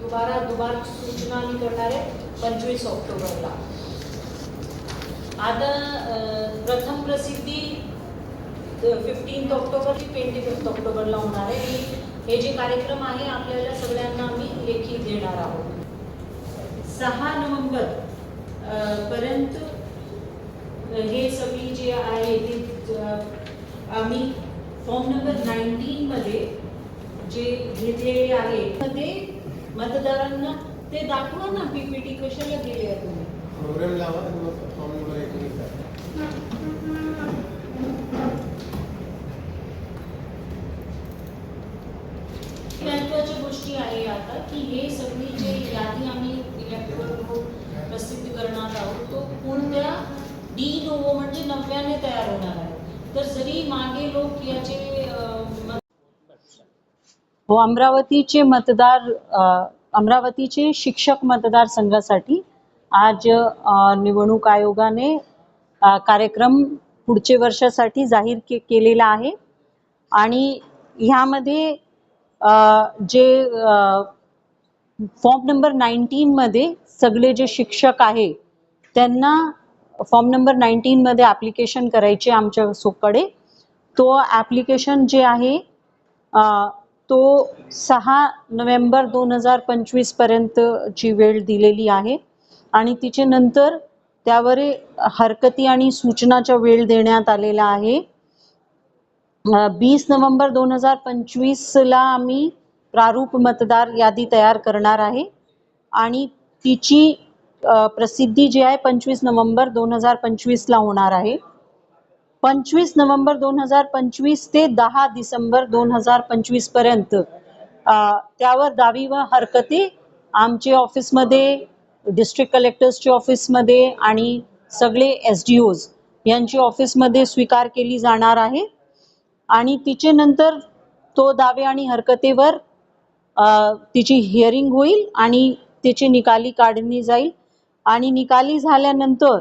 दुबारा दुबार सूचना आम्ही करणार आहे पंचवीस ऑक्टोबरला। आता प्रथम प्रसिद्धी फिफ्टीन्थ ऑक्टोबर ते ट्वेंटी फिफ्थ ऑक्टोबरला होणार आहे. आणि हे जे कार्यक्रम आहे आपल्याला सगळ्यांना आम्ही लेखी देणार आहोत. सहा नोव्हेंबर पर्यंत हे सगळी जे आहे ते आम्ही फॉर्म नंबर नाईन्टीनमध्ये जे घेतलेले आहे मध्ये मतदारांना ते दाखवा ना पीपीटी कशाला दिले आहे तुम्ही? प्रोग्राम लावा फॉर्म नंबर अशी आहे आता की हे सगळी जे यादी आम्ही इलेक्ट्रॉनिक प्रसिद्ध करणार आहोत. तो कोणत्या डी नोवो म्हणजे नव्याने तयार होणार आहे. तर जरी मागे लोक याचे हो अमरावतीचे मतदार अमरावतीचे शिक्षक मतदारसंघासाठी आज निवडणूक आयोगाने कार्यक्रम पुढचे वर्षासाठी जाहीर के केलेला आहे. आणि ह्यामध्ये जे फॉर्म नंबर नाईन्टीनमध्ये सगळे जे शिक्षक आहे त्यांना फॉर्म नंबर नाईन्टीनमध्ये ॲप्लिकेशन करायचे आमच्या सोकडे तो ॲप्लिकेशन जे आहे तो सहा नोव्हेंबर दोन हजार पंचवीसपर्यंतची वेळ दिलेली आहे. आणि तिचे नंतर त्यावर हरकती आणि सूचनाचा वेळ देण्यात आलेला आहे. वीस नोव्हेंबर दोन हजार पंचवीसला आम्ही प्रारूप मतदार यादी तयार करणार आहे. आणि तिची प्रसिद्धी जी आहे पंचवीस नोव्हेंबर दोन हजार पंचवीसला होणार आहे. पंचवीस नोव्हेंबर दोन हजार पंचवीस ते दहा डिसेंबर दोन हजार पंचवीसपर्यंत त्यावर दावी व हरकती आमचे ऑफिसमध्ये डिस्ट्रिक्ट कलेक्टर्सच्या ऑफिसमध्ये आणि सगळे एस डी ओज यांची ऑफिसमध्ये स्वीकार केली जाणार आहे. आणि तिचे नंतर तो दावे आणि हरकतेवर तिची हिअरिंग होईल आणि तिची निकाली काढली जाईल. आणि निकाली झाल्यानंतर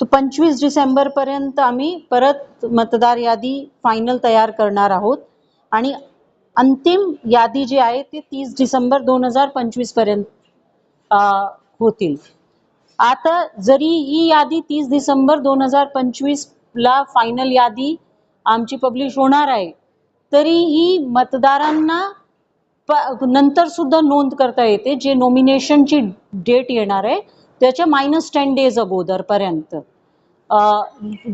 तो पंचवीस डिसेंबरपर्यंत आम्ही परत मतदार यादी फायनल तयार करणार आहोत. आणि अंतिम यादी जी आहे ती तीस डिसेंबर दोन हजार पंचवीसपर्यंत होतील. आता जरी ही यादी तीस डिसेंबर दोन हजार पंचवीसला फायनल यादी आमची पब्लिश होणार आहे. तरीही मतदारांना प नंतर सुद्धा नोंद करता येते जे नॉमिनेशनची डेट येणार आहे त्याच्या मायनस टेन डेज अगोदरपर्यंत.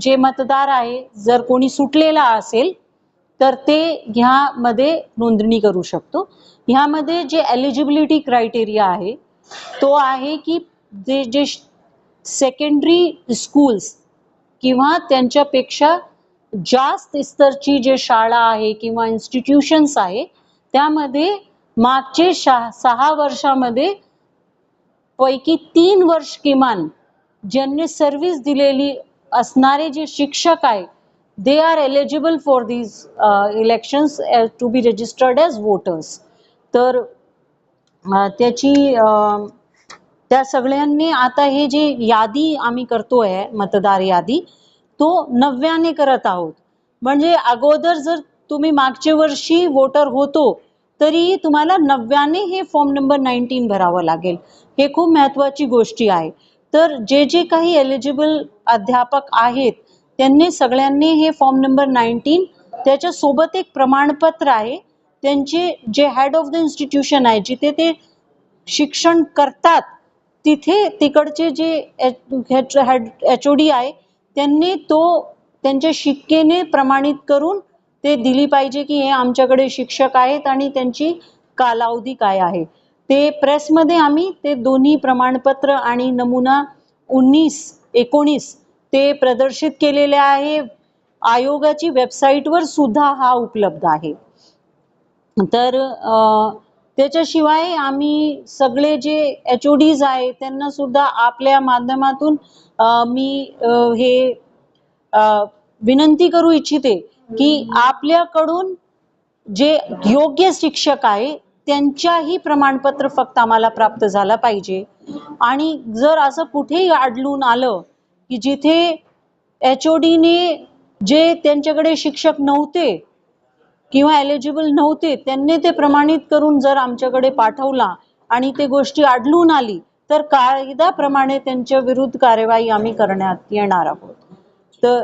जे मतदार आहे जर कोणी सुटलेला असेल तर ते ह्यामध्ये नोंदणी करू शकतो. ह्यामध्ये जे एलिजिबिलिटी क्रायटेरिया आहे तो आहे की जे जे सेकंडरी स्कूल्स किंवा त्यांच्यापेक्षा जास्त स्तरची जे शाळा आहे किंवा इन्स्टिट्यूशन्स आहे त्यामध्ये मागचे शा सहा वर्षामध्ये पैकी तीन वर्ष किमान ज्यांनी सर्व्हिस दिलेली असणारे जे शिक्षक आहे they are eligible for these elections to be registered as voters तर uh, त्याची uh, त्या सगळ्यांनी आता हे जे यादी आम्ही करतोय मतदार यादी तो नव्याने करत आहोत. म्हणजे अगोदर जर तुम्ही मागच्या वर्षी वोटर होतो तरी तुम्हाला नव्याने हे फॉर्म नंबर नाईन्टीन भरावं लागेल. हे खूप महत्त्वाची गोष्टी आहे. तर जे जे काही एलिजिबल अध्यापक आहेत त्यांनी सगळ्यांनी हे फॉर्म नंबर नाईन्टीन त्याच्यासोबत एक प्रमाणपत्र आहे. त्यांचे जे हेड ऑफ द इन्स्टिट्यूशन आहे जिथे ते शिक्षण करतात तिथे तिकडचे जे एच ओ डी आहे त्यांनी तो त्यांच्या शिक्केने प्रमाणित करून ते दिली पाहिजे की हे आमच्याकडे शिक्षक आहेत आणि त्यांची कालावधी काय आहे. ते प्रेसमध्ये आम्ही ते दोन्ही प्रमाणपत्र आणि नमुना उन्नीस एकोणीस ते प्रदर्शित केलेले आहे. आयोगाची वेबसाईटवर सुद्धा हा उपलब्ध आहे. तर त्याच्याशिवाय आम्ही सगळे जे एच ओ डीज आहे त्यांना सुद्धा आपल्या माध्यमातून मी हे विनंती करू इच्छिते की आपल्याकडून जे योग्य शिक्षक आहे त्यांच्याही प्रमाणपत्र फक्त आम्हाला प्राप्त झाला पाहिजे. आणि जर असं कुठेही आढळून आलं की जिथे एच ओ डीने जे त्यांच्याकडे शिक्षक नव्हते किंवा एलिजिबल नव्हते त्यांनी ते प्रमाणित करून जर आमच्याकडे पाठवला आणि ते गोष्टी आढळून आली तर कायद्याप्रमाणे त्यांच्या विरुद्ध कार्यवाही आम्ही करण्यात येणार आहोत. तर